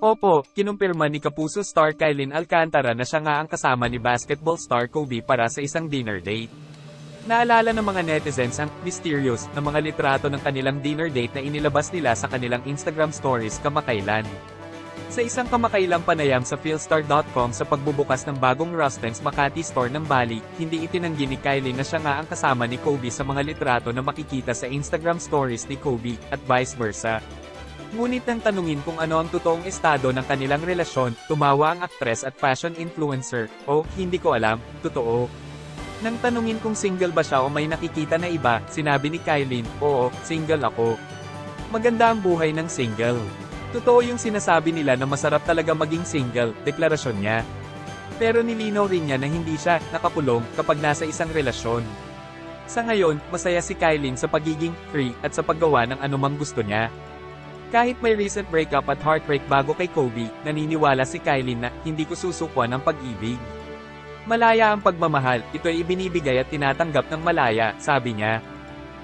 Opo, kinumpirma ni Kapuso star Kylin Alcantara na siya nga ang kasama ni basketball star Kobe para sa isang dinner date. Naalala ng mga netizens ang mysterious na mga litrato ng kanilang dinner date na inilabas nila sa kanilang Instagram stories kamakailan. Sa isang kamakailang panayam sa philstar.com sa pagbubukas ng bagong Rustens Makati store ng Bali, hindi itinanggi ni Kylie na siya nga ang kasama ni Kobe sa mga litrato na makikita sa Instagram stories ni Kobe, at vice versa. Ngunit nang tanungin kung ano ang totoong estado ng kanilang relasyon, tumawa ang aktres at fashion influencer, oh, hindi ko alam, totoo. Nang tanungin kung single ba siya o may nakikita na iba, sinabi ni Kylie, oo, single ako. Maganda ang buhay ng single. Totoo yung sinasabi nila na masarap talaga maging single, deklarasyon niya. Pero nilinaw rin niya na hindi siya nakapulong kapag nasa isang relasyon. Sa ngayon, masaya si Kylie sa pagiging free at sa paggawa ng anumang gusto niya. Kahit may recent breakup at heartbreak bago kay Kobe, naniniwala si Kylie na hindi ko susukwan ang pag-ibig. Malaya ang pagmamahal, ito ay ibinibigay at tinatanggap ng malaya, sabi niya.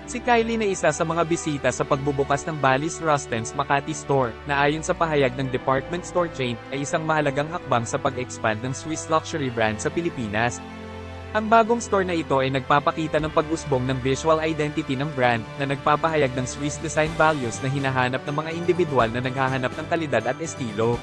Si Kylie na isa sa mga bisita sa pagbubukas ng Bally's Rustens Makati Store, na ayon sa pahayag ng department store chain, ay isang mahalagang hakbang sa pag-expand ng Swiss luxury brand sa Pilipinas. Ang bagong store na ito ay nagpapakita ng pag-usbong ng visual identity ng brand, na nagpapahayag ng Swiss design values na hinahanap ng mga individual na naghahanap ng kalidad at estilo.